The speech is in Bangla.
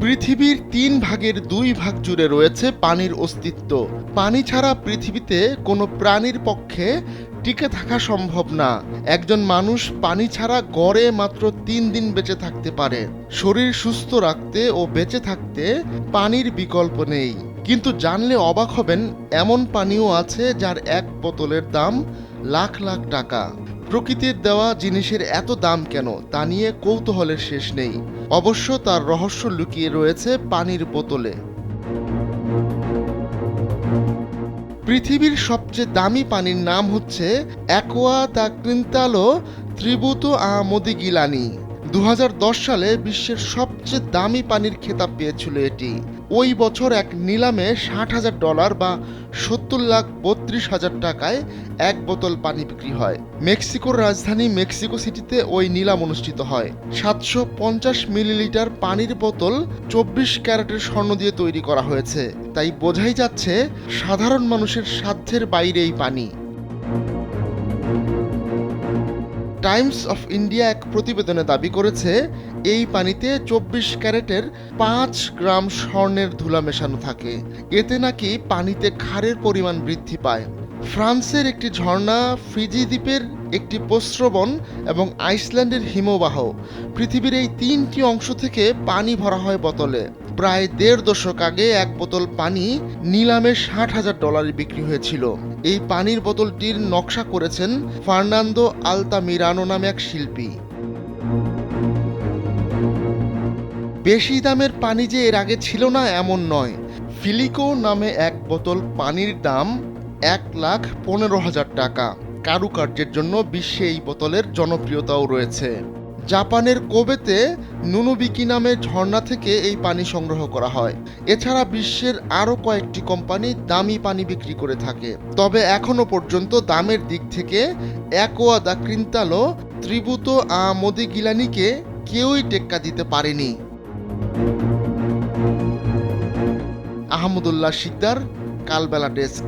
পৃথিবীর তিন ভাগের দুই ভাগ জুড়ে রয়েছে পানির অস্তিত্ব। পানি ছাড়া পৃথিবীতে কোনো প্রাণীর পক্ষে টিকে থাকা সম্ভব না। একজন মানুষ পানি ছাড়া গড়ে মাত্র তিন দিন বেঁচে থাকতে পারে। শরীর সুস্থ রাখতে ও বেঁচে থাকতে পানির বিকল্প নেই। কিন্তু জানলে অবাক হবেন, এমন পানিও আছে যার এক বোতলের দাম লাখ লাখ টাকা। প্রকৃতির দেওয়া জিনিসের এত দাম কেন, তা নিয়ে কৌতূহলের শেষ নেই। অবশ্য তার রহস্য লুকিয়ে রয়েছে পানির বোতলে। পৃথিবীর সবচেয়ে দামি পানির নাম হচ্ছে Acqua di Cristallo Tributo a Modigliani দু হাজার দশ সালে বিশ্বের সবচেয়ে দামি পানির খেতাব পেয়েছিল এটি। ওই বছর এক নিলামে ষাট হাজার ডলার বা সত্তর লাখ বত্রিশ হাজার টাকায় এক বোতল পানি বিক্রি হয়। মেক্সিকোর রাজধানী মেক্সিকো সিটিতে ওই নিলাম অনুষ্ঠিত হয়। সাতশো পঞ্চাশ মিলিলিটার পানির বোতল চব্বিশ ক্যারেটের স্বর্ণ দিয়ে তৈরি করা হয়েছে। তাই বোঝাই যাচ্ছে সাধারণ মানুষের সাধ্যের বাইরে এই পানি। টাইমস অফ ইন্ডিয়া এক প্রতিবেদনে দাবি করেছে, এই পানিতে চব্বিশ ক্যারেটের পাঁচ গ্রাম স্বর্ণের ধুলা মেশানো থাকে। এতে নাকি পানিতে ক্ষারের পরিমাণ বৃদ্ধি পায়। ফ্রান্সের একটি ঝর্ণা, ফিজি দ্বীপের একটি প্রস্রবণ এবং আইসল্যান্ডের হিমবাহ, পৃথিবীর এই তিনটি অংশ থেকে পানি ভরা হয় বোতলে। প্রায় দেড় দশক আগে এক বোতল পানি নিলামে ষাট হাজার ডলারে বিক্রি হয়েছিল। এই পানির বোতলটির নকশা করেছেন ফার্নান্দো আলতামিরানো নামে এক শিল্পী। বেশি দামের পানি যে এর আগে ছিল না এমন নয়। ফিলিকো নামে এক বোতল পানির দাম এক লাখ পনেরো হাজার টাকা। কারুকার্যের জন্য বিশ্বে এই বোতলের জনপ্রিয়তাও রয়েছে। জাপানের কোবেতে নুনুবিকি নামে ঝর্ণা থেকে এই পানি সংগ্রহ করা হয়। এছাড়া বিশ্বের আরও কয়েকটি কোম্পানি দামি পানি বিক্রি করে থাকে। তবে এখনও পর্যন্ত দামের দিক থেকে অ্যাকোয়া দা ক্রিন্তালো ত্রিভুত আ মোদি গিলানিকে কেউই টেক্কা দিতে পারেনি। আহমদুল্লাহ শিকদার, কালবেলা ডেস্ক।